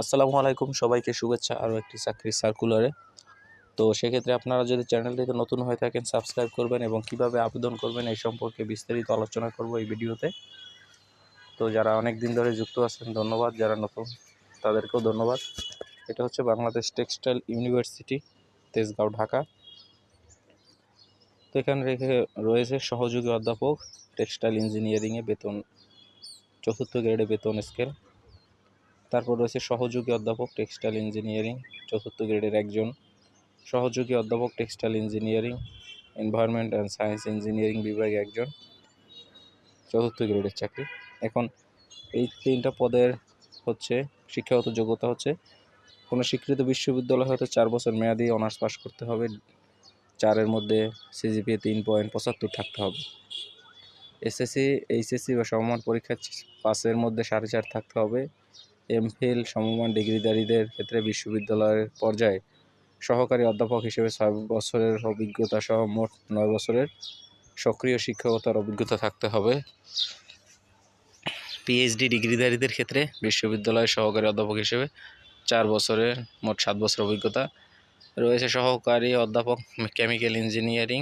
আসসালামু আলাইকুম, সবাইকে শুভেচ্ছা, আরও একটি চাকরির সার্কুলারে তো সেক্ষেত্রে আপনারা যদি চ্যানেলটিতে নতুন হয়ে থাকেন সাবস্ক্রাইব করবেন এবং কীভাবে আবেদন করবেন এই সম্পর্কে বিস্তারিত আলোচনা করব এই ভিডিওতে। তো যারা অনেক দিন ধরে যুক্ত আছেন, ধন্যবাদ। যারা নতুন, তাদেরকেও ধন্যবাদ। এটা হচ্ছে বাংলাদেশ টেক্সটাইল ইউনিভার্সিটি, তেজগাঁও, ঢাকা। তো এখানে রেখে রয়েছে সহযোগী অধ্যাপক, টেক্সটাইল ইঞ্জিনিয়ারিংয়ে বেতন, চতুর্থ গ্রেডে বেতন স্কেল তারপর রয়েছে সহযোগী অধ্যাপক টেক্সটাইল ইঞ্জিনিয়ারিং, চতুর্থ গ্রেডের একজন সহযোগী অধ্যাপক textile engineering, environment and science engineering বিভাগে একজন চতুর্থ গ্রেডের চাকরি। এখন এই তিনটা পদের হচ্ছে শিক্ষাগত যোগ্যতা হচ্ছে, কোনো স্বীকৃত বিশ্ববিদ্যালয় হয়তো চার বছর মেয়াদি অনার্স পাস করতে হবে, চারের মধ্যে সিজিপিএ তিন পয়েন্ট পঁচাত্তর থাকতে হবে। এসএসসি, এইচএসসি বা সমমান পরীক্ষা পাসের মধ্যে সাড়ে চার থাকতে হবে এমফিল সমমান ডিগ্রিধারীদের ক্ষেত্রে বিশ্ববিদ্যালয়ের পর্যায়ে সহকারী অধ্যাপক হিসেবে ছয় বছরের অভিজ্ঞতা সহ মোট নয় বছরের সক্রিয় শিক্ষকতার অভিজ্ঞতা থাকতে হবে। পিএইচডি ডিগ্রিধারীদের ক্ষেত্রে বিশ্ববিদ্যালয়ের সহকারী অধ্যাপক হিসেবে চার বছরের মোট সাত বছর অভিজ্ঞতা। রয়েছে সহকারী অধ্যাপক কেমিক্যাল ইঞ্জিনিয়ারিং।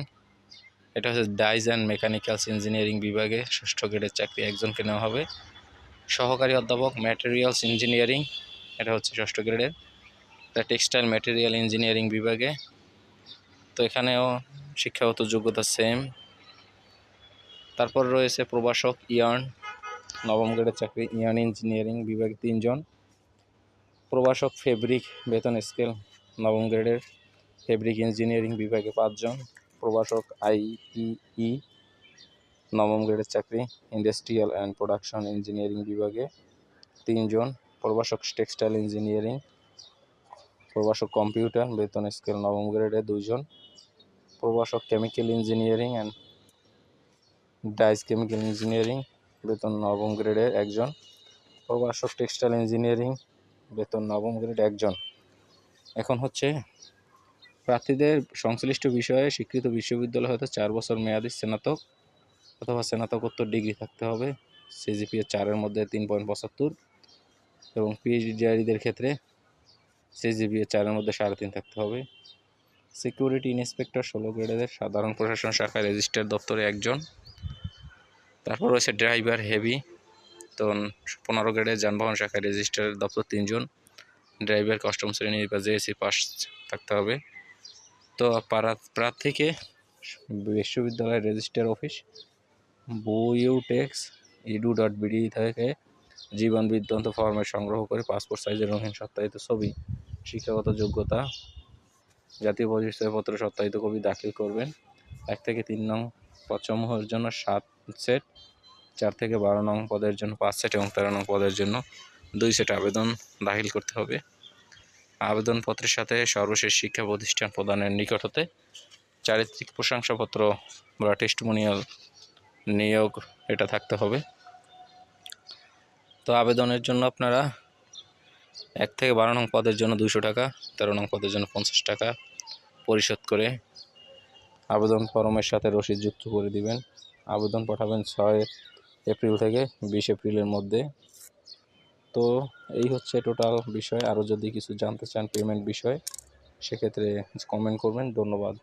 এটা হচ্ছে ডাইজ অ্যান্ড মেকানিক্যালস ইঞ্জিনিয়ারিং বিভাগে ষষ্ঠ গ্রেডের চাকরি একজনকে নেওয়া হবে। সহকারী অধ্যাপক ম্যাটেরিয়ালস ইঞ্জিনিয়ারিং এটা হচ্ছে ষষ্ঠ গ্রেডের। এটা টেক্সটাইল ম্যাটেরিয়াল ইঞ্জিনিয়ারিং বিভাগে। তো এখানেও শিক্ষাগত যোগ্যতা সেম তারপর রয়েছে প্রবাসক ইয়ার্ন, নবম গ্রেডের চাকরি ইয়ার্ন ইঞ্জিনিয়ারিং বিভাগে তিনজন। প্রবাসক ফেব্রিক বেতন স্কেল নবম গ্রেডের ফেব্রিক ইঞ্জিনিয়ারিং বিভাগে পাঁচজন। প্রভাষক আইইই নবম গ্রেডের চাকরি ইন্ডাস্ট্রিয়াল অ্যান্ড প্রোডাকশন ইঞ্জিনিয়ারিং বিভাগে। তিনজন, প্রভাষক টেক্সটাইল ইঞ্জিনিয়ারিং প্রভাষক কম্পিউটার বেতন স্কেল নবম গ্রেডে দুইজন, প্রভাষক chemical engineering and dyes chemical engineering বেতন নবম গ্রেডের একজন, প্রভাষক টেক্সটাইল ইঞ্জিনিয়ারিং বেতন নবম গ্রেড একজন। এখন হচ্ছে প্রার্থীদের সংশ্লিষ্ট বিষয়ে স্বীকৃত বিশ্ববিদ্যালয় হয়তো চার বছর মেয়াদী স্নাতক অথবা স্নাতকোত্তর ডিগ্রি থাকতে হবে সিজিপিএ চারের মধ্যে তিন পয়েন্ট পঁচাত্তর এবং পিএইচডি পিএইচডিআরিদের ক্ষেত্রে সিজিপিএ চারের মধ্যে সাড়ে তিন থাকতে হবে। সিকিউরিটি ইন্সপেক্টর ষোলো গ্রেডের সাধারণ প্রশাসন শাখায় রেজিস্টার দপ্তরে একজন। তারপর রয়েছে ড্রাইভার হেভি তো পনেরো গ্রেডের যানবাহন শাখায় রেজিস্টার দপ্তর তিনজন। ড্রাইভার কাস্টম শ্রেণির বা জেএসি পাস থাকতে হবে। তো প্রার্থীকে বিশ্ববিদ্যালয়ের register office butex, edu dot BD থেকে জীবন বৃত্তান্ত ফর্মে সংগ্রহ করে পাসপোর্ট সাইজের রঙিন সত্যায়িত ছবি, শিক্ষাগত যোগ্যতা, জাতীয় পরিচয়পত্র সত্যায়িত কপি দাখিল করবেন। এক থেকে তিন নং পদসমূহের জন্য সাত সেট, চার থেকে বারো নং পদের জন্য পাঁচ সেট এবং তেরো নং পদের জন্য দুই সেট আবেদন দাখিল করতে হবে। আবেদনপত্রের সাথে সর্বশেষ শিক্ষা প্রতিষ্ঠান প্রদানের নিকট হতে চারিত্রিক প্রশংসাপত্র বা টেস্টমোনিয়াল নিয়োগ এটা থাকতে হবে। তো আবেদনের জন্য আপনারা এক থেকে বারো নং পদের জন্য দুশো টাকা, তেরো নং পদের জন্য পঞ্চাশ টাকা পরিশোধ করে আবেদন ফর্মের সাথে রসিদ যুক্ত করে দিবেন। আবেদন পাঠাবেন ছয় এপ্রিল থেকে বিশ এপ্রিলের মধ্যে। তো এই হচ্ছে টোটাল বিষয়। আরও যদি কিছু জানতে চান পেমেন্ট বিষয়ে, সেক্ষেত্রে কমেন্ট করবেন। ধন্যবাদ।